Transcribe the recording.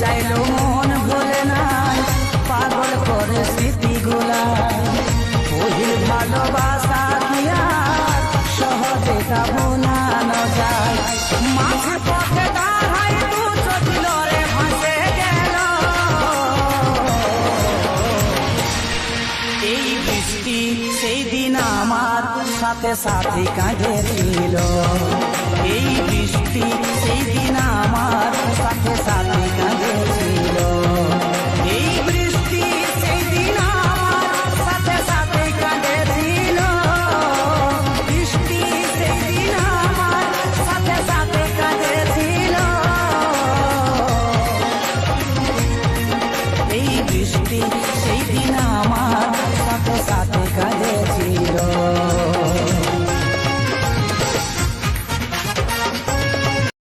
চাইলো মন ভোলে নাই, পাগল করে স্মৃতিগুলা। ওহির ভালোবাসা দিয়া সহজে তা ভুলানো যায়। মাঝে পথে গেল। এই বৃষ্টি সেই দিন আমার সাথে সাথে কাঁধে ছিল baby.